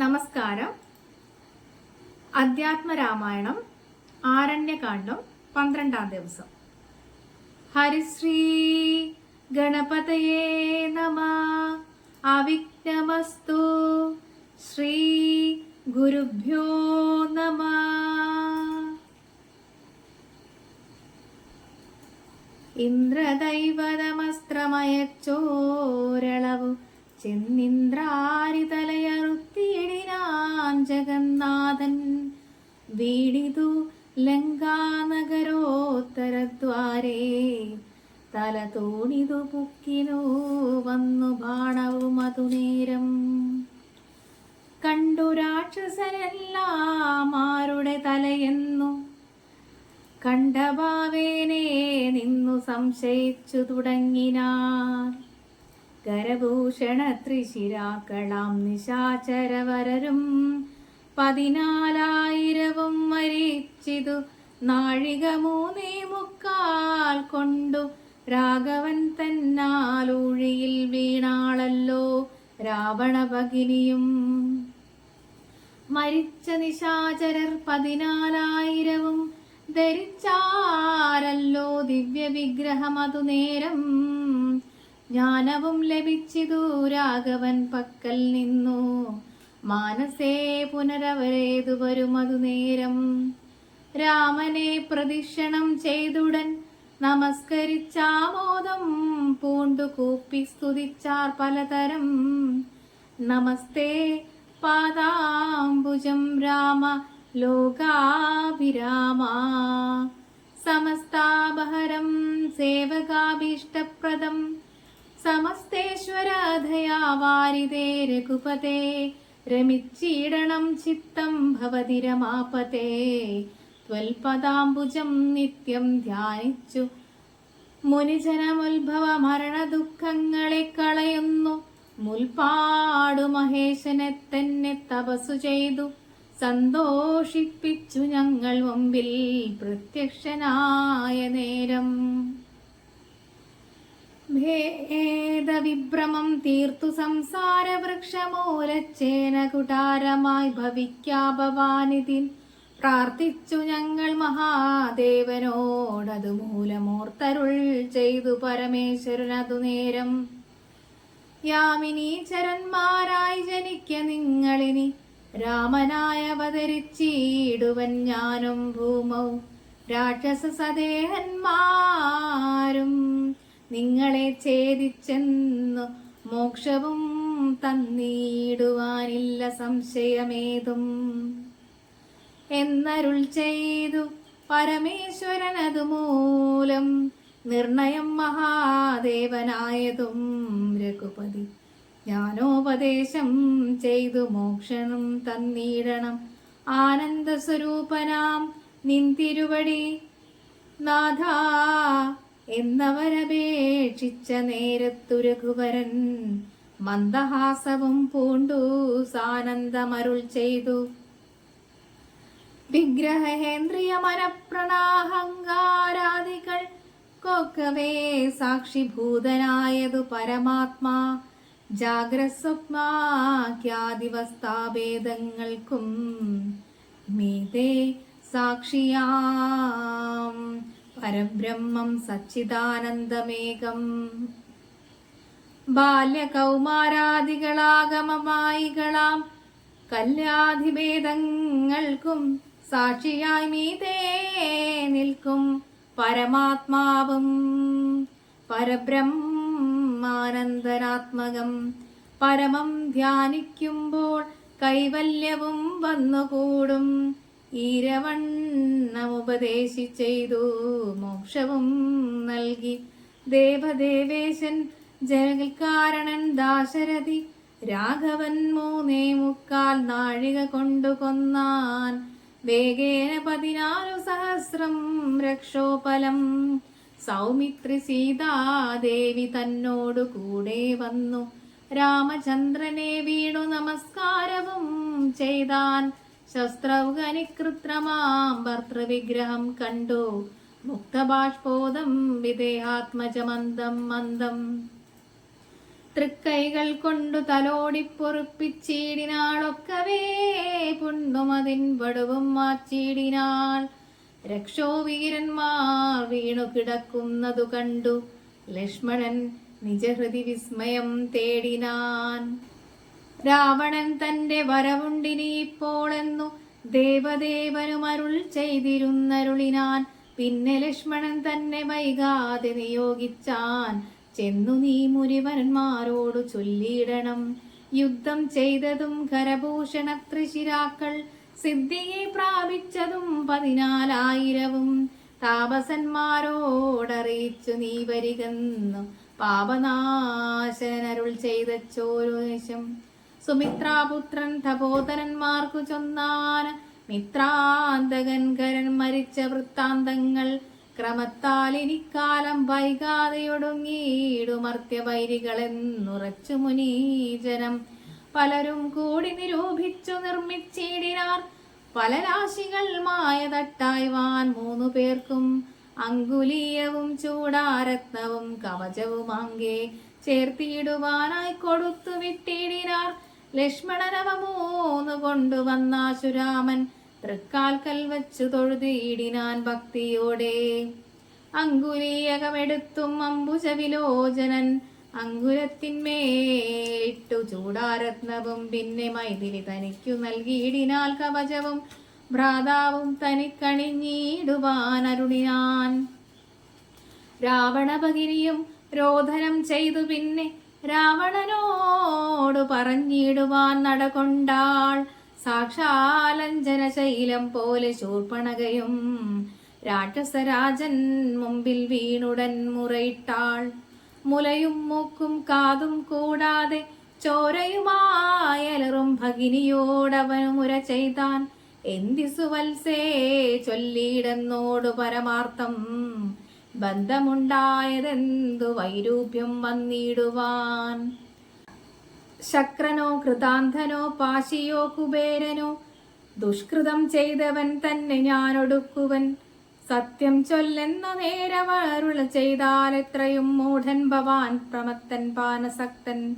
നമസ്കാരം. അധ്യാത്മരാമായണം ആരണ്യകാന്ഡം പന്ത്രണ്ടാം ദിവസം. ഹരിശ്രീ ഗണപതയേ നമ. അവിഘ്നമസ്തു. ശ്രീ ഗുരുഭ്യോ നമ. ഇന്ദ്രദൈവതമസ്ത്രമയച്ചോരളവു ചെന്നിന്ദ്രാരിതലയറുത്തിയിടിനാൻ ജഗന്നാഥൻ വീടിതു ലങ്കാനഗരോത്തരദ്വാരേ. തല തോണിതു പുക്കിനു വന്നു ബാണവും അതുനേരം കണ്ടു രാക്ഷസനെല്ലാം ആരുടെ തലയെന്നു. കണ്ടഭാവേനെ നിന്നു സംശയിച്ചു തുടങ്ങിനാർ. കരഭൂഷണ ത്രിശിരാക്കളാം നിശാചരവരരും പതിനാലായിരവും മരിച്ചിതു നാഴിക മൂന്നേ മുക്കാൽ കൊണ്ടു. രാഘവൻ തന്നാലൂഴിയിൽ വീണാളല്ലോ രാവണഭഗിനിയും മരിച്ച നിശാചരർ പതിനാലായിരവും ധരിച്ചാരല്ലോ ദിവ്യ വിഗ്രഹം അതു നേരം. ജ്ഞാനവും ലഭിച്ചിതു രാഘവൻ പക്കൽ നിന്നു. മാനസേ പുനരവരേതു വരും അതു നേരം. രാമനെ പ്രദിക്ഷണം ചെയ്തുടൻ നമസ്കരിച്ചാമോദം പൂണ്ടു കൂപ്പി സ്തുതിച്ചാർ പലതരം. നമസ്തേ പാദാംബുജം രാമ ലോകാഭിരാമ. സമസ്താപഹരം സേവകാഭീഷ്ടപ്രദം സമസ്തേശ്വരാധയാ വാരിതേ രഘുപതേ. രമിച്ചീടണം ചിത്തം ഭവതി രമാപതേ ത്വൽപദാംബുജം നിത്യം ധ്യാനിച്ചു. മുനിജനമുത്ഭവ മരണ ദുഃഖങ്ങളെ കളയുന്നു. മുൽപാടു മഹേശനെ തന്നെ തപസ്സു ചെയ്തു. സന്തോഷിപ്പിച്ചു ഞങ്ങൾ മുമ്പിൽ പ്രത്യക്ഷനായ നേരം. ഭേദവിഭ്രമം തീർത്തു സംസാര വൃക്ഷമൂലച്ചേന കുടാരമായി ഭവിക്കാഭവാനിതിൻ പ്രാർത്ഥിച്ചു ഞങ്ങൾ മഹാദേവനോടതു മൂലമോർത്തരുൾ ചെയ്തു പരമേശ്വരനതു നേരം. യാമിനി ചരന്മാരായി ജനിക്ക നിങ്ങളിനി. രാമനായ അവതരിച്ചിടുവൻ ഞാനും ഭൂമൗ രാക്ഷസ സദേഹന്മാരും നിങ്ങളെ ഛേദിച്ചെന്നു മോക്ഷവും തന്നിടുവാനില്ല സംശയമേതും. എന്നരുൾ ചെയ്തു പരമേശ്വരൻ അതുമൂലം നിർണയം മഹാദേവനായതും. രഘുപതി ജ്ഞാനോപദേശം ചെയ്തു മോക്ഷണം തന്നിടണം. ആനന്ദസ്വരൂപനാം നിന്തിരുവടി. നാഥ എന്നവരപേക്ഷിച്ച നേരത്തു രഘുവരൻ മന്ദഹാസവും പൂണ്ടു സാനന്ദമരുൾ ചെയ്തു. വിഗ്രഹേന്ദ്രിയ മനപ്രണാഹങ്കാരാദികൾ കൊക്കവേ സാക്ഷിഭൂതനായതു പരമാത്മാ. ജാഗ്രസ്വപ്നാഖ്യാദിവസ്ഥാഭേദങ്ങൾക്കും മീതേ സാക്ഷിയാം. പരബ്രഹ്മം സച്ചിദാനന്ദമേകം. ബാല്യകൗമാരാദികളാഗമമായികളാം. കല്യാധിഭേദങ്ങൾക്കും സാക്ഷിയായി മീതേ നിൽക്കും പരമാത്മാവും. പരബ്രഹ്മാനന്ദനാത്മകം പരമം ധ്യാനിക്കുമ്പോൾ കൈവല്യവും വന്നുകൂടും. ഈരവണ്ണമുപദേശിച്ചെയ്തു മോക്ഷവും നൽകി. ദേവദേവേശൻ ജഗൽക്കാരണൻ ദാശരഥി രാഘവൻ മൂന്നേ മുക്കാൽ നാഴിക കൊണ്ടു കൊന്നാൻ. വേഗേന പതിനാലു സഹസ്രം രക്ഷോപലം. സൗമിത്രി സീതാദേവി തന്നോടു കൂടെ വന്നു. രാമചന്ദ്രനെ വീണു നമസ്കാരവും ചെയ്താൻ. ശസ്ത്രൗകനികൃത്രമാം ഭർത്തൃവിഗ്രഹം കണ്ടു. മുക്തബാഷ്പോദം വിദേഹാത്മജമന്ദം മന്ദം. തൃക്കൈകൾ കൊണ്ടു തലോടിപ്പൊറുപ്പിച്ചീടിനാളൊക്കവേ പുണ്ടുമതിൻ വടുവും മാച്ചീടിനാൾ. രക്ഷോവീരന്മാർ വീണു കിടക്കുന്നതു കണ്ടു. ലക്ഷ്മണൻ നിജഹൃതി വിസ്മയം തേടിനാൻ. രാവണൻ തന്റെ വരവുണ്ടിനി ഇപ്പോളെന്നു ദേവദേവനും അരുൾ ചെയ്തിരുന്നരുളിനാൻ. പിന്നെ ലക്ഷ്മണൻ തന്നെ വൈകാതെ നിയോഗിച്ചാൻ. ചെന്നു നീ മുരിവന്മാരോടു ചൊല്ലിയിടണം. യുദ്ധം ചെയ്തതും കരഭൂഷണ ത്രിശിരാക്കൾ സിദ്ധിയെ പ്രാപിച്ചതും പതിനാലായിരവും. താപസന്മാരോടറിയിച്ചു നീ വരികന്നു. പാപനാശനരുൾ ചെയ്ത ചോരുദേശം സുമിത്രാപുത്രൻ തപോധരന്മാർക്കു ചൊന്നാൻ മിത്രാന്തകൻ കരൻ മരിച്ച വൃത്താന്തങ്ങൾ ക്രമത്താൽ ഇനിക്കാലം വൈകാതെയൊടുങ്ങിയിടുമർത്യ വൈരികളെന്നുറച്ചു മുനീജനം. പലരും കൂടി നിരൂപിച്ചു നിർമ്മിച്ചിടിനാർ. പല രാശികൾ മായ തട്ടായ്വാൻ മൂന്നു പേർക്കും അങ്കുലീയവും ചൂടാരത്നവും കവചവും അങ്കേ ചേർത്തിയിടുവാനായി കൊടുത്തു വിട്ടിടിനാർ ലക്ഷ്മണനവ മൂന്ന് കൊണ്ടുവന്നാശുരാമൻ തൃക്കാൽക്കൽ വച്ചു തൊഴുതിയിടിനാൻ ഭക്തിയോടെ. അങ്കുലീയകമെടുത്തും അംബുജവിലോചനൻ അങ്കുരത്തിന്മേട്ടു ചൂടാരത്നവും പിന്നെ മൈഥിലി തനിക്കു നൽകിയിടിനാൽ കവചവും ഭ്രാതാവും തനിക്കണിഞ്ഞിടുവാൻ അരുണിനാൻ രാവണഭഗിനിയും രോധനം ചെയ്തു പിന്നെ രാവണനോട് പറഞ്ഞിടുവാൻ നടകൊണ്ടാൾ. സാക്ഷാലഞ്ജന ശൈലം പോലെ ശൂർപ്പണകയും രാക്ഷസരാജൻ മുമ്പിൽ വീണുടൻ മുറയിട്ടാൾ. മുലയും മൂക്കും കാതും കൂടാതെ ചോരയുമായലറും ഭഗിനിയോടവനു മുര ചെയ്താൻ. എന്തിസുവത്സേ ചൊല്ലിയിടെന്നോടു പരമാർത്ഥം ബന്ധമുണ്ടായതെന്തു വൈരൂപ്യം വന്നിടുവാൻ? ശക്രനോ കൃതാന്തനോ പാശിയോ കുബേരനോ ദുഷ്കൃതം ചെയ്തവൻ തന്നെ ഞാനൊടുക്കുവൻ. സത്യം ചൊല്ലെന്ന നേരവരുള ചെയ്താൽ എത്രയും മൂഢൻ ഭവാൻ പ്രമത്തൻ പാനസക്തൻ.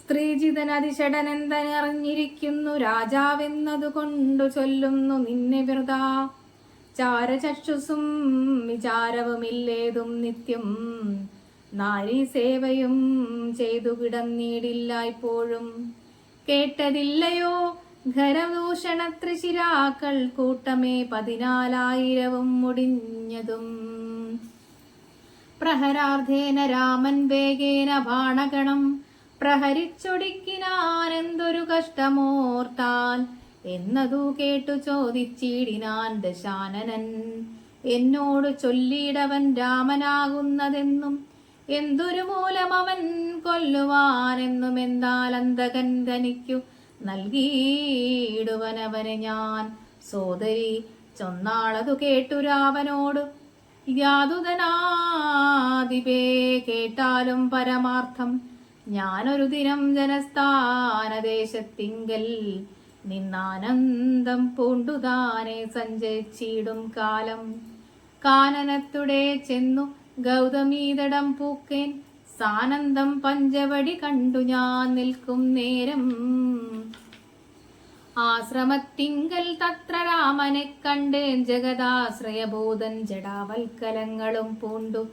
സ്ത്രീജിതൻ അതിഷടനന്ദനറിഞ്ഞിരിക്കുന്നു രാജാവെന്നതുകൊണ്ടു ചൊല്ലുന്നു നിന്നെ വെറുതാ ചാരചക്ഷുസും വിചാരവുമില്ലേതും നിത്യം. നാരി സേവയും ചെയ്തു കിടന്നീടില്ല ഇപ്പോഴും കേട്ടതില്ലയോ? ഖരദൂഷണ ത്രിശിരാക്കൾ കൂട്ടമേ പതിനാലായിരവും മുടിഞ്ഞതും. പ്രഹരാർദ്ധേന രാമൻ വേഗേന ബാണഗണം. പ്രഹരിച്ചൊടിക്കിനാനെന്തൊരു കഷ്ടമോർത്താൽ എന്നതു കേട്ടു ചോദിച്ചിടിനാൻ ദശാനനൻ. എന്നോട് ചൊല്ലിയിടവൻ രാമനാകുന്നതെന്നും എന്തൊരു മൂലം അവൻ കൊല്ലുവാനെന്നും എന്നാൽ അന്തകൻ തനിക്കു നൽകിയിടുവനവനെ ഞാൻ. സോദരി ചൊന്നാളതു കേട്ടു രാവനോട് യാതുതനാദിപേ കേട്ടാലും പരമാർത്ഥം. ഞാനൊരു ദിനം ജനസ്ഥാനദേശത്തിങ്കൽ നിന്നാനന്ദം പൂണ്ടുതാനെ സഞ്ചരിച്ചിടും കാലം. കാനനത്തുടെ ചെന്നു ഗൗതമീതടം പൂക്കേൻ. സാനന്ദം പഞ്ചവടി കണ്ടു ഞാൻ നിൽക്കും നേരം. ആശ്രമത്തിങ്കൽ തത്ര രാമനെ കണ്ടേൻ ജഗദാശ്രയബോധൻ ജടാവൽക്കലങ്ങളും പൂണ്ടു.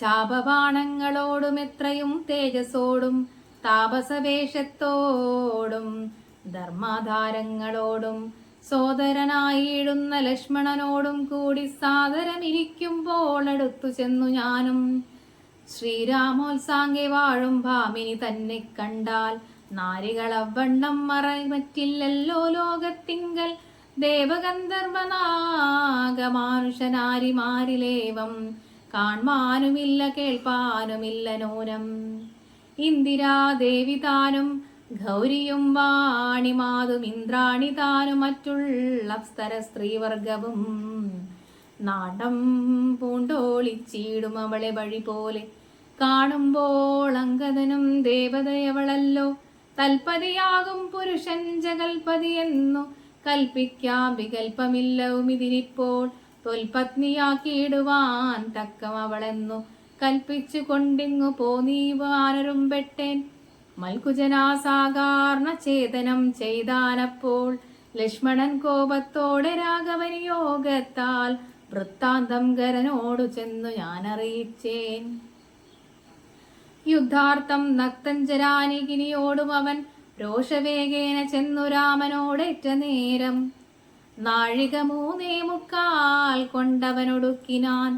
ചാപബാണങ്ങളോടും എത്രയും തേജസ്സോടും താപസവേഷത്തോടും ധർമാധാരങ്ങളോടും സോദരനായിഴുന്ന ലക്ഷ്മണനോടും കൂടി സാദരമിരിക്കുമ്പോൾ അടുത്തു ചെന്നു ഞാനും. ശ്രീരാമോത്സാങ്കെ വാഴും ഭാമിനി തന്നെ കണ്ടാൽ നാരികളവണ്ണം മറമറ്റില്ലല്ലോ ലോകത്തിങ്കൽ. ദേവഗന്ധർവനാഗമാനുഷനാരിമാരിലേവം കാൺമാനുമില്ല കേൾപ്പാനുമില്ല നൂനം. ഇന്ദിരാദേവി താനും ഗൗരിയും വാണിമാതും ഇന്ദ്രാണി താനും മറ്റുള്ള അപ്സര സ്ത്രീവർഗവും. നാടം പൂണ്ടോളിച്ചീടും അവളെ വഴി പോലെ. കാണുമ്പോൾ അങ്കദനും ദേവതയവളല്ലോ. തൽപതിയാകും പുരുഷൻ ജഗൽപതി എന്നു. കൽപ്പിക്കാം വികൽപ്പമില്ലവും ഇതിനിപ്പോൾ. തൊൽപത്നിയാക്കിയിടുവാൻ തക്കം അവളെന്നു കൽപ്പിച്ചു കൊണ്ടിങ്ങു പോന്നീവാനരും പെട്ടേൻ മൽകുജനാസാകാർണ ചേതനം ചെയ്താനപ്പോൾ ലക്ഷ്മണൻ കോപത്തോടെ രാഘവനിയോഗത്താൽ വൃത്താന്തം കരനോടു ചെന്നു ഞാൻ അറിയിച്ചേൻ യുദ്ധാർത്ഥം നക്തഞ്ചരാനികിനിയോടും അവൻ രോഷവേഗേന ചെന്നു രാമനോടേറ്റ നേരം നാഴിക മൂന്നേ മുക്കാൽ കൊണ്ടവനൊടുക്കിനാൻ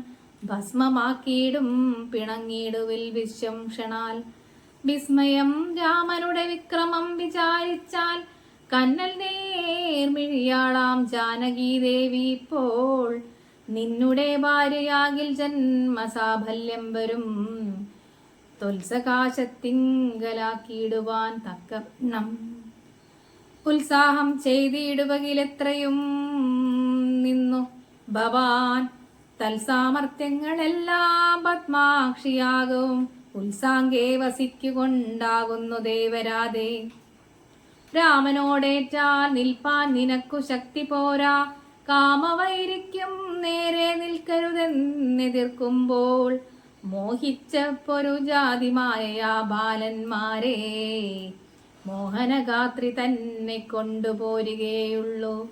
ഭസ്മമാക്കിയിടും പിണങ്ങിയിടുവിൽ വിശംഷണാൽ വിസ്മയം രാമനുടെ വിക്രമം വിചാരിച്ചാൽ കന്നൽ നേർമിഴിയാളാം ജാനകി ദേവി ഇപ്പോൾ. നിന്നുടെ ഭാര്യയാകിൽ ജന്മസാഫല്യം വരും. തൊൽസകാശത്തിങ്കലാക്കിയിടുവാൻ തക്കവണ്ണം. ഉത്സാഹം ചെയ്തിടുവകിലെത്രയും നിന്നു ഭവാൻ. തൽസാമർത്ഥ്യങ്ങളെല്ലാം പത്മാക്ഷിയാകും. ഉത്സാങ്കേ വസിക്കുകൊണ്ടാകുന്നു ദേവരാതെ രാമനോടേറ്റാൽ നിൽപ്പാൻ നിനക്കു ശക്തി പോരാ. കാമവൈരിക്കും നേരെ നിൽക്കരുതെന്നെതിർക്കുമ്പോൾ മോഹിച്ച പൊരു ജാതിമായ ബാലന്മാരെ. മോഹനഗാത്രി തന്നെ കൊണ്ടുപോരുകയുള്ളൂ.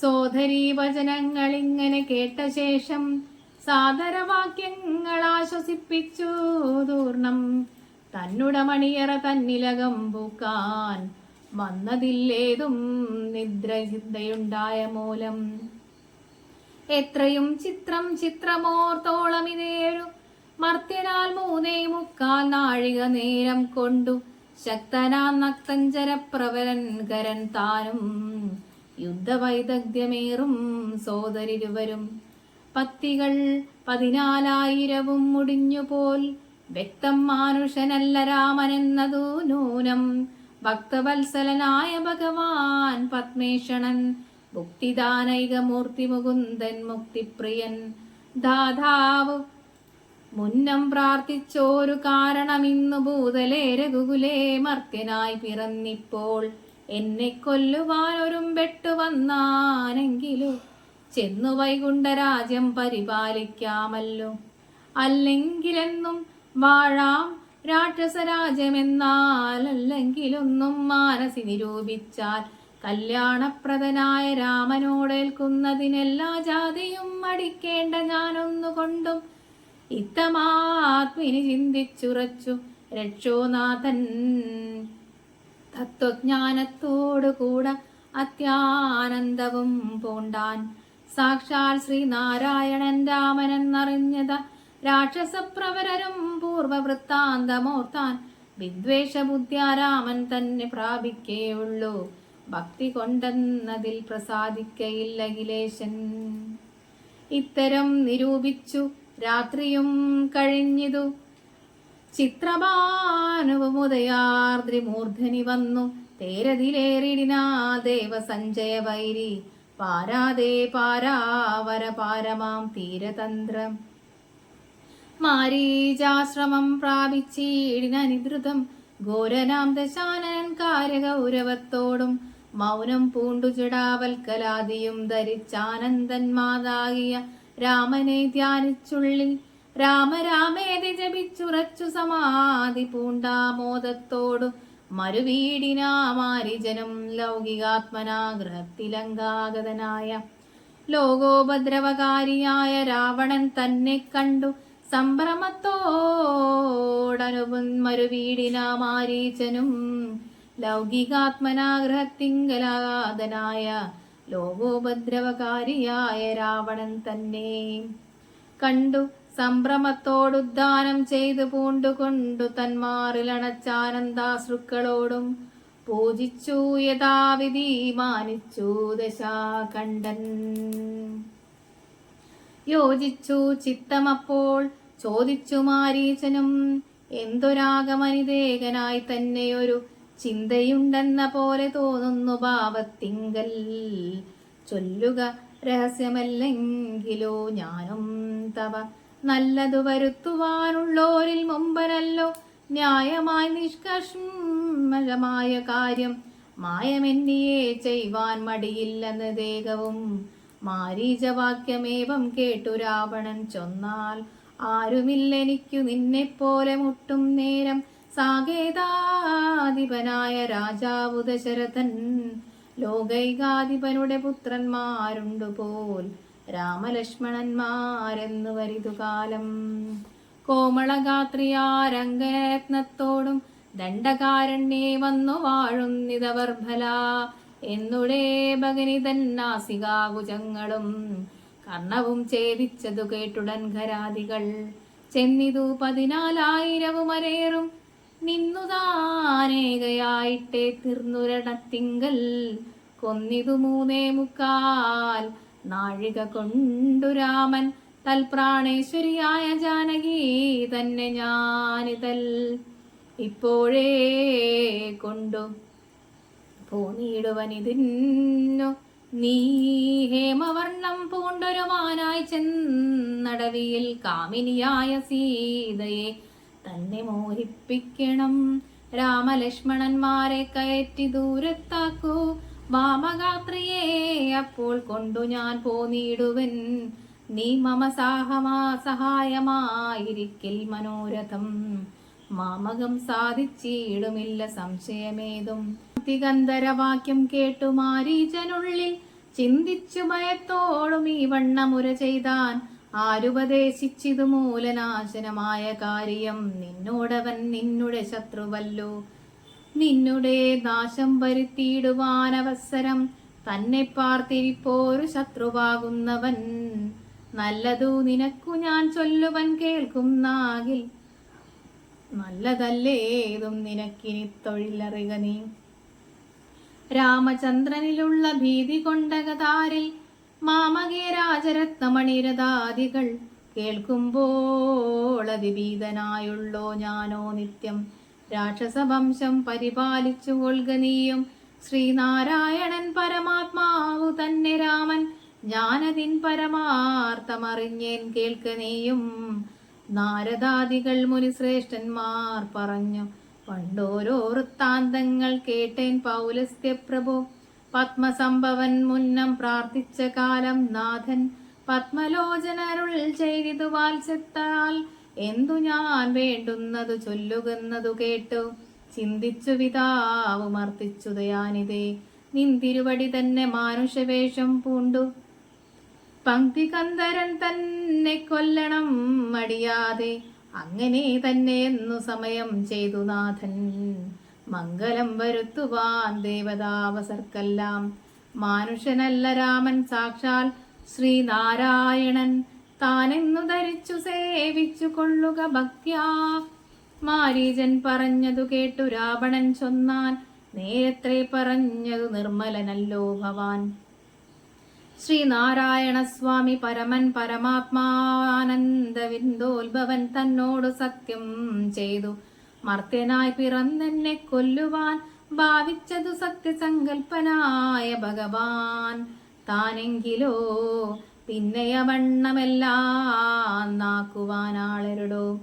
സോധരീ വചനങ്ങൾ ഇങ്ങനെ കേട്ട ശേഷം സാദരവാക്യങ്ങൾ ആശ്വസിപ്പിച്ചു ദൂർണം തന്നുട മണിയറ തന്നിലകം പൂക്കാൻ വന്നതില്ലേതും നിദ്രചിന്തയുണ്ടായ മൂലം. എത്രയും ചിത്രം ചിത്രമോർത്തോളം ഇതേഴു. മർത്യനാൽ മൂന്നേ മുക്കാൽ നാഴിക നേരം കൊണ്ടു ശക്തനാ നക്തഞ്ചര പ്രവരൻ കരൻ താനും. യുദ്ധവൈദഗ്ധ്യമേറും സോദരിരുവരും. പത്തികൾ പതിനാലായിരവും മുടിഞ്ഞുപോൽ വ്യക്തം മാനുഷനല്ല രാമനെന്നതു നൂനം. ഭക്തവത്സലനായ ഭഗവാൻ പത്മേഷണൻ മുക്തിദാനൈക മൂർത്തി മുകുന്ദൻ മുക്തിപ്രിയൻ. ദാതാവ് മുന്നം പ്രാർത്ഥിച്ചോരു കാരണമിന്നു ഭൂതലേ രഘുകുലേ മർത്യനായി പിറന്നിപ്പോൾ. എന്നെ കൊല്ലുവാൻ ഒരുമ്പെട്ടു വന്നാനെങ്കിലോ ചെന്നു വൈകുണ്ഠരാജ്യം പരിപാലിക്കാമല്ലോ. അല്ലെങ്കിലെന്നും വാഴാം രാക്ഷസരാജ്യമെന്നാലല്ലെങ്കിലൊന്നും മാനസി നിരൂപിച്ചാൽ കല്യാണപ്രദനായ രാമനോടേൽക്കുന്നതിനെല്ലാ ജാതിയും അടിക്കേണ്ട ഞാനൊന്നുകൊണ്ടും ഇത്തമാത്മിനി ചിന്തിച്ചുറച്ചു രക്ഷോനാഥൻ തത്വജ്ഞാനത്തോടുകൂടെ അത്യാനന്ദവും പൂണ്ടാൻ സാക്ഷാൽ ശ്രീനാരായണൻ രാമനെന്നറിഞ്ഞത് രാക്ഷസപ്രവരരും പൂർവവൃത്താന്തമോർത്താൻ വിദ്വേഷബുദ്ധ്യാ രാമൻ തന്നെ പ്രാപിക്കേയുള്ളൂ. ഭക്തി കൊണ്ടെന്നതിൽ പ്രസാദിക്കയില്ല അഖിലേശൻ. ഇത്തരം നിരൂപിച്ചു രാത്രിയും കഴിഞ്ഞിതു. ചിത്രഭാനുവമുദയാർദ്രി മൂർധനി വന്നു. തേരതിലേറിടിനാ ദേവസഞ്ജയ വൈരി പാരാതേ പാരാവര പാരമാം തീരതന്ത്രം. മാരീജാശ്രമം പ്രാപിച്ചീടിനനിദ്രുതം ഘോരനാം ദശാനനൻ കാരകൗരവത്തോടും മൗനം പൂണ്ടു ജടാവൽക്കലാദിയും ധരിച്ചാനന്ദന്മാതാകിയ രാമനെ ധ്യാനിച്ചുള്ളിൽ രാമരാമേതി ജപിച്ചുറച്ചു സമാധി പൂണ്ടാമോദത്തോടു മരുവീടിനാമാരിജനം ലൗകികാത്മനാഗ്രഹത്തിലങ്കാഗതനായ ലോകോപദ്രവകാരിയായ രാവണൻ തന്നെ കണ്ടു. സംഭ്രമത്തോടനുപുൻ മരുവീടിനാമാരീചനും ലൗകികാത്മനാഗ്രഹത്തിങ്കലാതനായ ലോകോപദ്രവകാരിയായ രാവണൻ തന്നെ കണ്ടു. സംഭ്രമത്തോടുദ്ധാനം ചെയ്തു പൂണ്ടുകൊണ്ടു തന്മാറിലണച്ചാനന്ദാശ്രുക്കളോടും പൂജിച്ചു യഥാവിധി മാനിച്ചു ദശാകണ്ഠൻ. യോജിച്ചു ചിത്തമപ്പോൾ ചോദിച്ചു മാരീചനും എന്തൊരാഗമനിതേകനായി തന്നെയൊരു ചിന്തയുണ്ടെന്ന പോലെ തോന്നുന്നു ഭാവത്തിങ്കൽ ചൊല്ലുക രഹസ്യമല്ലെങ്കിലോ ഞാനും തവ നല്ലതു വരുത്തുവാനുള്ളോരിൽ മുമ്പനല്ലോ. ന്യായമായി നിഷ്കർഷമായ കാര്യം മായമെന്നിയെ ചെയ്യുവാൻ മടിയില്ലെന്ന് ദേഹവും. മാരീചവാക്യമേവം കേട്ടു രാവണൻ ചൊന്നാൽ ആരുമില്ലെനിക്കു നിന്നെപ്പോലെ മുട്ടും നേരം. സാകേതാധിപനായ രാജാവു ദശരഥൻ ലോകൈകാധിപനുടെ പുത്രന്മാരുണ്ടു പോൽ രാമലക്ഷ്മണന്മാരെന്നു വരിതു കാലം. കോമളഗാത്രിയാരംഗരത്നത്തോടും ദണ്ഡകാരണ്യേ വന്നു വാഴുന്നിതവർ ഫല എന്നുടേ ഭഗനിതൻ നാസികാകുജങ്ങളും കർണവും ഛേദിച്ചതു കേട്ടുടൻ ഖരാദികൾ ചെന്നിതു പതിനാലായിരവും അരേറും നിന്നുതാനേകയായിട്ടേ തീർന്നുരണത്തിങ്കൽ കൊന്നിതു മൂന്നേ മുക്കാൽ നാഴിക കൊണ്ടു രാമൻ തൽപ്രാണേശ്വരിയായ ജാനകി തന്നെ ഞാനിതൽ. ഇപ്പോഴേ കൊണ്ടു പോന്നിടുവനിതിന്നു നീ ഹേമവർണം പൂണ്ടൊരു മാനായി ചെന്നടവിയിൽ കാമിനിയായ സീതയെ തന്നെ മോഹിപ്പിക്കണം. രാമലക്ഷ്മണന്മാരെ കയറ്റി ദൂരത്താക്കൂ. വാമഗാത്രിയെ അപ്പോൾ കൊണ്ടു ഞാൻ പോന്നിടുവൻ. നീ മമ സാഹമാ സഹായമായിരിക്കിൽ മനോരഥം. മാമകം സാധിച്ചിടുമില്ല സംശയമേതും. തികന്ധരവാക്യം കേട്ടു മാരീചനുള്ളിൽ ചിന്തിച്ചു ഭയത്തോടും ഈ വണ്ണമുര ചെയ്താൻ. ആരുപദേശിച്ചിതു മൂലനാശനമായ കാര്യം നിന്നോടവൻ നിന്നുടെ ശത്രുവല്ലോ. നിന്നുടെ നാശം വരുത്തിയിടുവാൻ അവസരം തന്നെ പാർത്തിരിപ്പോരു ശത്രുവാകുന്നവൻ. നല്ലതു നിനക്കു ഞാൻ ചൊല്ലുവൻ കേൾക്കുന്നാകിൽ നല്ലതല്ലേതും നിനക്കിനി തൊഴിലറിക നീ. രാമചന്ദ്രനിലുള്ള ഭീതി കൊണ്ടകതാരിൽ മാമകേ രാജരത്നമണിരതാദികൾ കേൾക്കുമ്പോൾ അതിഭീതനായുള്ളോ ഞാനോ നിത്യം രാക്ഷസവംശം പരിപാലിച്ചു കൊൽകനീയും ശ്രീനാരായണൻ പരമാത്മാവു തന്നെ രാമൻ. ജ്ഞാനതിൻ പരമാർത്ഥമറിഞ്ഞേൻ കേൾക്കനീയും നാരദാദികൾ മുനിശ്രേഷ്ഠന്മാർ പറഞ്ഞു പണ്ടോരോ വൃത്താന്തങ്ങൾ കേട്ടേൻ പൗലസ്ത്യ പ്രഭു പത്മസംഭവൻ മുന്നം പ്രാർത്ഥിച്ച കാലം നാഥൻ. പത്മലോചനരുൾ ചെയ്തിതു വാത്സ്യത്താൽ എന്തു ഞാൻ വേണ്ടുന്നതു ചൊല്ലുകുന്നതു കേട്ടു. ചിന്തിച്ചു വിതാവ് മർത്തിച്ചു ദയാനിതേ നിന്തിരുവടി തന്നെ മാനുഷവേഷം പൂണ്ടു. പങ്ക്തികന്ധരൻ തന്നെ കൊല്ലണം മടിയാതെ അങ്ങനെ തന്നെ എന്നു സമയം ചെയ്തു നാഥൻ. മംഗലം വരുത്തുവാൻ ദേവതാവസർക്കെല്ലാം മാനുഷനല്ല രാമൻ സാക്ഷാൽ ശ്രീനാരായണൻ. താനെന്നു ധരിച്ചു സേവിച്ചു കൊള്ളുക ഭക്യാ. മാരീജൻ പറഞ്ഞതു കേട്ടു രാവണൻ ചൊന്നാൻ. നേരത്രേ പറഞ്ഞതു നിർമ്മലനല്ലോ ഭവാൻ. ശ്രീനാരായണ സ്വാമി പരമൻ പരമാത്മാനന്ദവിന്ദോത്ഭവൻ തന്നോട് സത്യം ചെയ്തു. മർത്യനായി പിറന്നെന്നെ കൊല്ലുവാൻ ഭാവിച്ചതു സത്യസങ്കൽപ്പനായ ഭഗവാൻ. താനെങ്കിലോ പിന്നെയവണ്ണമെല്ലാം നാക്കുവാനാളരുടോ?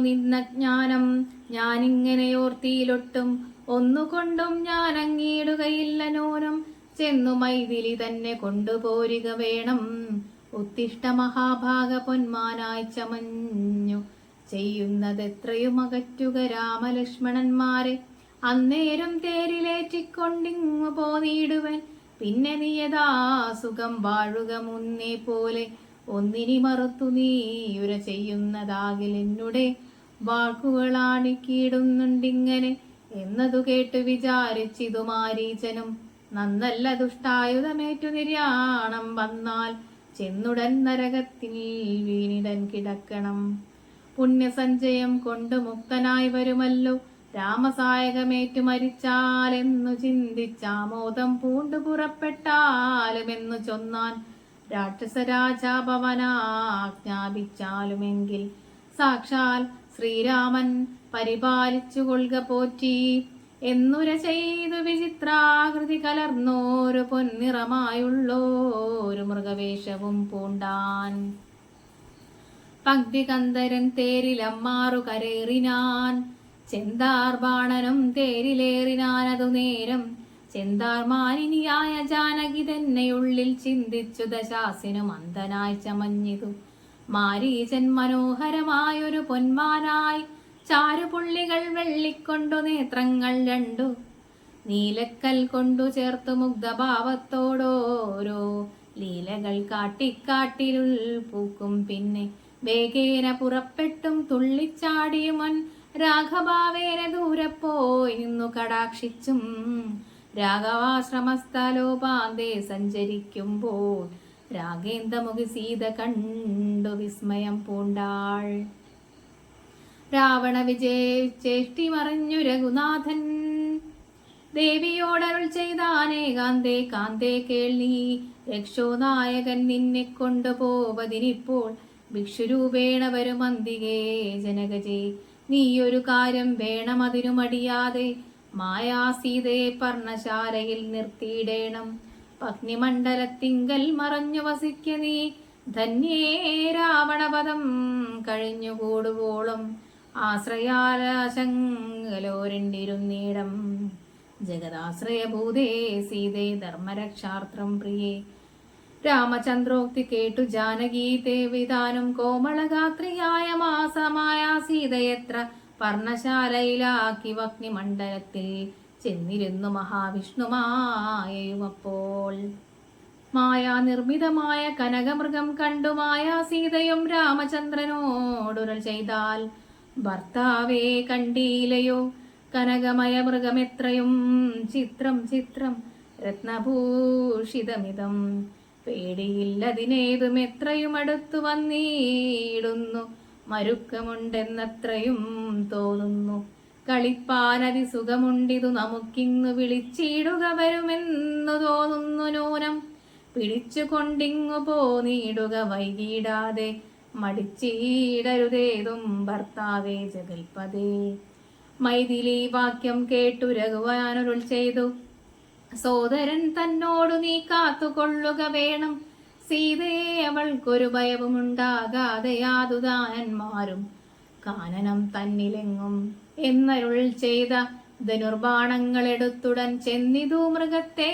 നിന്ന ജ്ഞാനം ഞാനിങ്ങനെയോർത്തിയിലൊട്ടും ഒന്നുകൊണ്ടും ഞാൻ അങ്ങീടുകയില്ല നോനും ചെന്നു മൈതിലി തന്നെ കൊണ്ടുപോരുക വേണം. ഉത്തിഷ്ട മഹാഭാഗ പൊന്മാനായി ചമഞ്ഞു. ചെയ്യുന്നതെത്രയും അകറ്റുക രാമലക്ഷ്മണന്മാരെ. അന്നേരം തേരിലേറ്റിക്കൊണ്ടിങ്ങു പോന്നിടുവൻ. പിന്നെ നീയതാ സുഖം വാഴുക മുന്നേ പോലെ? ഒന്നിനി മറുത്തു നീയുര ചെയ്യുന്നതാകിൽ എന്നുടെ വാക്കുകളാണിക്കിടുന്നുണ്ടിങ്ങനെ എന്നതു കേട്ട് വിചാരിച്ചിതു മാരീചനും നന്നല്ല ദുഷ്ടായുധമേറ്റു നിര്യാണം വന്നാൽ ചെന്നുടൻ നരകത്തിൽ വീണിടൻ കിടക്കണം. പുണ്യസഞ്ചയം കൊണ്ട് മുക്തനായി വരുമല്ലോ. രാമസായകമേറ്റു മരിച്ചാലെന്നു ചിന്തിച്ചാമോദം പൂണ്ടു പുറപ്പെട്ടാലുമെന്നു ചൊന്നാൻ രാക്ഷസരാജാഭവനാജ്ഞാപിച്ചാലുമെങ്കിൽ സാക്ഷാൽ ശ്രീരാമൻ പരിപാലിച്ചു കൊള്ളുക പോറ്റി. എന്നുര ചെയ്തു വിചിത്രാകൃതി കലർന്നോരു പൊന്നിറമായുള്ളോരു മൃഗവേഷവും പൂണ്ടാൻ. പങ്ക്തികന്ധരൻ തേരിലമ്മാറു കരേറിനാൻ. ചെന്താർ ബാണനും തേരിലേറിനാനതു നേരം. ചെന്താർ മാനിനിയായ ജാനകി തന്നെയുള്ളിൽ ചിന്തിച്ചു ദശാസിനും മന്ദനായി ചമഞ്ഞിതു. മാരീചൻ മനോഹരമായൊരു പൊന്മാനായി ചാരുപുള്ളികൾ വെള്ളിക്കൊണ്ടു നേത്രങ്ങൾ രണ്ടു. നീലക്കൽ കൊണ്ടു ചേർത്തു മുഗ്ധഭാവത്തോടോരോ. ലീലകൾ കാട്ടിക്കാട്ടിലുൾ പൂക്കും പിന്നെ വേഗേന പുറപ്പെട്ടും തുള്ളിച്ചാടിയുമൻ രാഘവാവേന ദൂരെ നിന്നു കടാക്ഷിച്ചും. രാഘവാശ്രമസ്ഥലോപാന്തേ സഞ്ചരിക്കുമ്പോൾ രാഗേന്ദ്രമുഖി സീത കണ്ടു വിസ്മയം പൂണ്ടാൾ. രാവണ വിജയിച്ചേഷ്ടി മറിഞ്ഞു രഘുനാഥൻ. ദേവിയോടരുൾ ചെയ്താനേ കാന്തേ കാന്തേ കേൾനീ രക്ഷോനായകൻ നിന്നെ കൊണ്ടുപോവതിനിപ്പോൾ ഭിക്ഷുരൂപേണ വരുമന്തികേ ജനകജേ. നീയൊരു കാര്യം വേണം അതിനു മടിയാതെ മായാസീതയെ പർണശാലയിൽ നിർത്തിയിടേണം. പത്നിമണ്ഡലത്തിങ്കൽ മറഞ്ഞു വസിക്ക നീ. ധന്യേ രാവണപദം കഴിഞ്ഞുകൂടുവോളം. ആശ്രയാലശങ്കലോരണ്ടിരുന്നീടം ജഗദാശ്രയഭൂതേ സീതേ ധർമ്മരക്ഷാർത്ഥം പ്രിയേ. രാമചന്ദ്രോക്തി കേട്ടു ജാനകീതേ വിധാനം കോമളഗാത്രിയായ മാസമായ സീതയത്ര പർണശാലയിലാക്കി വഗ്നിമണ്ഡലത്തിൽ ചെന്നിരുന്നു മഹാവിഷ്ണുമായയുമപ്പോൾ. മായാ നിർമ്മിതമായ കനകമൃഗം കണ്ടു മായാ സീതയും രാമചന്ദ്രനോടുരൽ ചെയ്താൽ ഭർത്താവേ കണ്ടീലയോ? കനകമയ മൃഗമെത്രയും ചിത്രം ചിത്രം രത്നഭൂഷിതമിതം. പേടിയില്ലതിനേതും എത്രയും അടുത്തു വന്നിടുന്നു. മരുക്കമുണ്ടെന്നത്രയും തോന്നുന്നു. കളിപ്പാനതി സുഖമുണ്ടിതു നമുക്കിന്നു വിളിച്ചിടുക വരുമെന്നു തോന്നുന്നു നൂനം പിടിച്ചു കൊണ്ടിങ്ങു പോന്നിടുക വൈകിടാതെ മടിച്ചിടരുതേതും ഭർത്താവേ ജഗൽപതേ. മൈഥിലി വാക്യം കേട്ടു രഘുവാനുരുൾ ചെയ്തു. സോദരൻ തന്നോടു നീ കാത്തുകൊള്ളുക വേണം. സീതയെ അവൾക്കൊരു ഭയവുമുണ്ടാകാതെ യാതുദാനന്മാരും കാനനം തന്നിലെങ്ങും എന്നരുൾ ചെയ്ത ധനുർബാണങ്ങളെടുത്തുടൻ ചെന്നിതു മൃഗത്തെ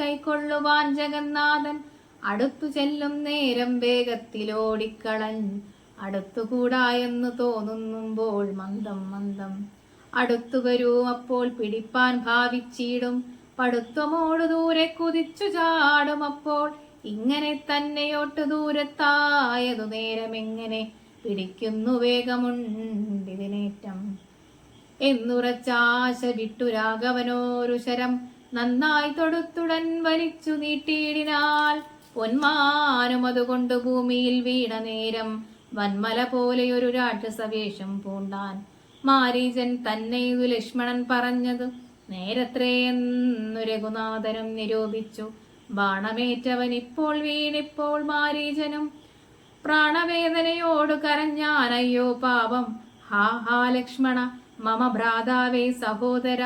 കൈക്കൊള്ളുവാൻ ജഗന്നാഥൻ. അടുത്തു ചെല്ലും നേരം വേഗത്തിലോടിക്കളൻ അടുത്തുകൂടായെന്ന് തോന്നുമ്പോൾ മന്ദം മന്ദം. അടുത്തു വരൂ അപ്പോൾ പിടിപ്പാൻ ഭാവിച്ചിടും. പടുത്തമോട് ദൂരെ കുതിച്ചു ചാടുമപ്പോൾ ഇങ്ങനെ തന്നെയോട്ട് ദൂരത്തായതു നേരം നേരമെങ്ങനെ പിടിക്കുന്നു വേഗമുണ്ടിതിനേറ്റം എന്നുറച്ചാശ വിട്ടു രാഘവനോരു ശരം നന്നായി തൊടുത്തുടൻ വലിച്ചു നീട്ടിയിടിനാൽ പൊന്മാനും അതുകൊണ്ട് ഭൂമിയിൽ വീണ നേരം വന്മല പോലെയൊരു രാക്ഷസവേഷം പൂണ്ടാൻ. മാരീചൻ തന്നെ ലക്ഷ്മണൻ പറഞ്ഞത് നേരത്രേ എന്നു രഘുനാഥനും നിരൂപിച്ചു ബാണമേറ്റവൻ ഇപ്പോൾ വീണിപ്പോൾ മാരീചനും പ്രാണവേദനയോട് കരഞ്ഞാനയ്യോ പാപം. ഹാ ഹാ ലക്ഷ്മണ മമ ഭ്രാതാവേ സഹോദര.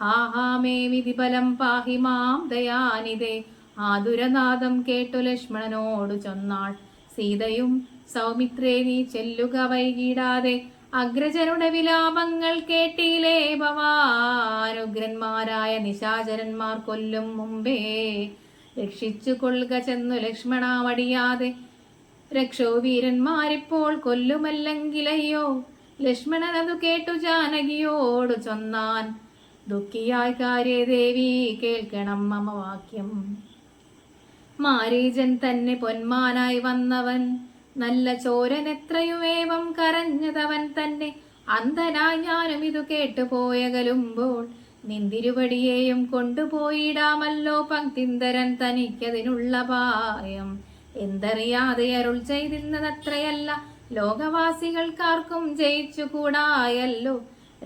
ഹാ ഹാ മേ വിധിബലം പാഹി മാം ദയാനിതേ ആതുരനാദം കേട്ടു ലക്ഷ്മണനോട് ചൊന്നാൾ. സീതയും സൗമിത്രേ നീ ചെല്ലുക വൈകിടാതെ അഗ്രജനുടെ വിലാപങ്ങൾ കേട്ടിലേ ഭവാനുഗ്രന്മാരായ നിശാചരന്മാർ കൊല്ലും മുമ്പേ രക്ഷിച്ചു കൊള്ളുക ചെന്നു ലക്ഷ്മണ വടിയാതെ. രക്ഷോ വീരന്മാരിപ്പോൾ കൊല്ലുമല്ലെങ്കിലയ്യോ? ലക്ഷ്മണൻ അത് കേട്ടു ജാനകിയോട് ചൊന്നാൻ. ദുഃഖിയായി കാര്യദേവി കേൾക്കണം മമ വാക്യം മാരീജൻ തന്നെ പൊന്മാനായി വന്നവൻ. നല്ല ചോരൻ എത്രയുമേവം കരഞ്ഞതവൻ തന്നെ. അന്ധനായി ഞാനും ഇതു കേട്ടു പോയകലുമ്പോൾ നിന്തിരുവടിയെയും കൊണ്ടുപോയിടാമല്ലോ പങ്ക്തിന്തരൻ തനിക്കതിനുള്ള പായം എന്തറിയാതെ അരുൾ ചെയ്തിരുന്നതത്രയല്ല. ലോകവാസികൾക്കാർക്കും ജയിച്ചു കൂടായല്ലോ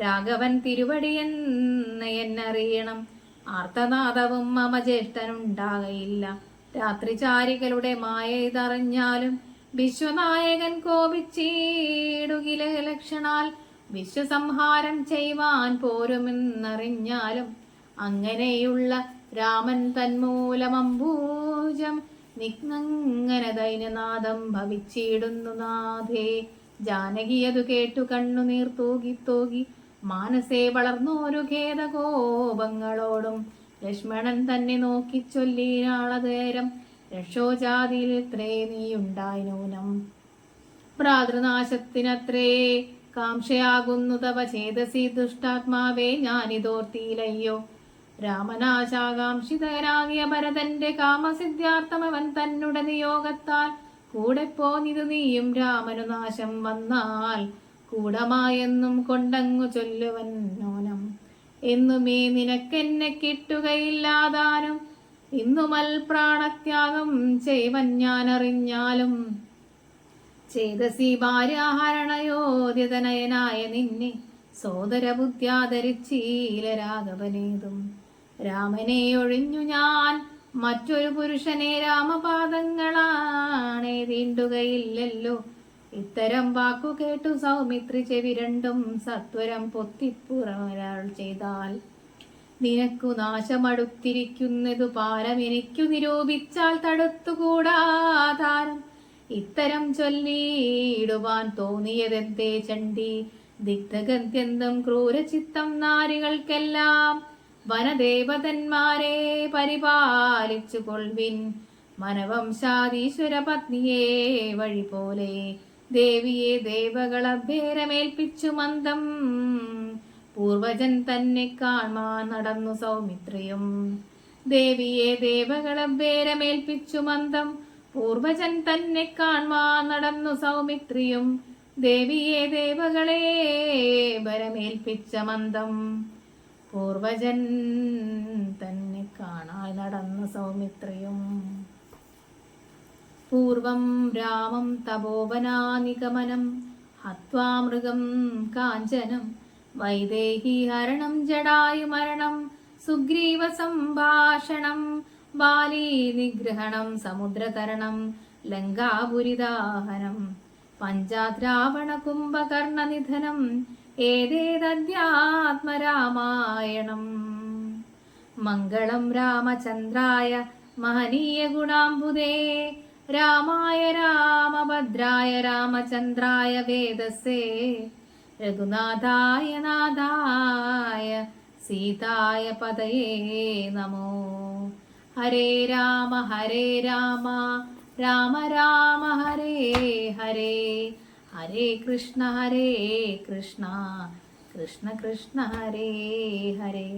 രാഘവൻ തിരുവടി എന്ന് എന്നറിയണം. ആർത്തനാദവും മമ രാത്രിചാരികളുടെ മായ ഇതറിഞ്ഞാലും വിശ്വനായകൻ കോപിച്ചീടുകിലക്ഷണാൽ വിശ്വസംഹാരം ചെയ്യുവാൻ പോരുമെന്നറിഞ്ഞാലും അങ്ങനെയുള്ള രാമൻ തന്മൂലമംബൂജം നിഗ്നങ്ങനെ ദൈനനാഥം ഭവിച്ചിടുന്നു നാഥേ. ജാനകിയതു കേട്ടു കണ്ണുനീർ തൂകി തൂകി മാനസേ വളർന്നോരു ഖേദകോപങ്ങളോടും ലക്ഷ്മണൻ തന്നെ നോക്കി ചൊല്ലിനാളതേരം രക്ഷോജാതിയിൽ നീ നീയുണ്ടായി നൂനം ഭ്രാതൃനാശത്തിനത്രേ കാംക്ഷയാകുന്നു തവ ചേതസി ദുഷ്ടാത്മാവേ ഞാനിതോർത്തിയിലയ്യോ രാമനാശാകാംക്ഷിതരാകിയ ഭരതന്റെ കാമസിദ്ധ്യാർത്ഥം അവൻ തന്നുടെ നിയോഗത്താൽ കൂടെ പോന്നിതു നീയും രാമനു നാശം വന്നാൽ കൂടമായെന്നും കൊണ്ടങ്ങു ചൊല്ലുവൻ നോനം. എന്നുമേ നിനക്കെന്നെ കിട്ടുകയില്ലാതാനും ഇന്നുമൽ പ്രാണത്യാഗം ചെയ്വൻ ഞാൻ അറിഞ്ഞാലും ചേതസി ഭാര്യാഹരണയോദ്യതനയനായ നിന്നെ സോദര ബുദ്ധ്യാധരിച്ചീല രാഘവനേതും രാമനെ ഒഴിഞ്ഞു ഞാൻ മറ്റൊരു പുരുഷനെ രാമപാദങ്ങളാണേ തീണ്ടുകയില്ലല്ലോ ഇത്തരം വാക്കു കേട്ടു സൗമിത്രി ചെവി രണ്ടും സത്വരം പൊത്തിപ്പുറമൊരാൾ ചെയ്താൽ നിനക്കു നാശമടുത്തിരിക്കുന്നതു പാരം എനിക്കു നിരൂപിച്ചാൽ തടുത്തുകൂടാതാരം ഇത്തരം ചൊല്ലിയിടുവാൻ തോന്നിയതെന്തേ ചണ്ടി ദിഗ്ധഗന്ത്യന്തം ക്രൂരചിത്തം നാരികൾക്കെല്ലാം വനദേവതന്മാരെ പരിപാലിച്ചു കൊൾവിൻ മനവംശാദീശ്വര പത്നിയെ വഴി പോലെ ദേവിയെ ദേവകളഭേരമേൽപ്പിച്ചു മന്ദം. പൂർവജൻ തന്നെ കാണാൻ നടന്നു സൗമിത്രിയും. ദേവിയെ ദേവകളെ വേരമേൽപ്പിച്ചു മന്ദം. പൂർവജൻ തന്നെ കാണാൻ നടന്നു സൗമിത്രിയും. ദേവിയെ ദേവകളെ വരമേൽപ്പിച്ച മന്ദം. പൂർവജൻ തന്നെ കാണാൻ നടന്നു സൗമിത്രിയും. പൂർവം രാമം തപോവനാനിഗമനം. ഹത്വാമൃഗം കാഞ്ചനം. വൈദേഹി ഹരണം ജടായുമരണം സുഗ്രീവ സംഭാഷണം ബാലീ നിഗ്രഹണം സമുദ്രതരണം ലങ്കാപുരിദാഹനം പഞ്ചാദ്രാവണ കുംഭകർണ നിധനം ഏതേതദ്യാത്മരാമായണം മംഗളം രാമചന്ദ്രായ മഹനീയ ഗുണാംബുദേ രാമായ രാമഭദ്രായ രാമചന്ദ്രായ വേദസേ. രഘുനാഥായ നാഥായ സീതായ പതയേ നമോ. ഹരേ രാമ ഹരേ രാമ രാമ രാമ ഹരേ ഹരേ. ഹരേ കൃഷ്ണ ഹരേ കൃഷ്ണ കൃഷ്ണ കൃഷ്ണ ഹരേ ഹരേ.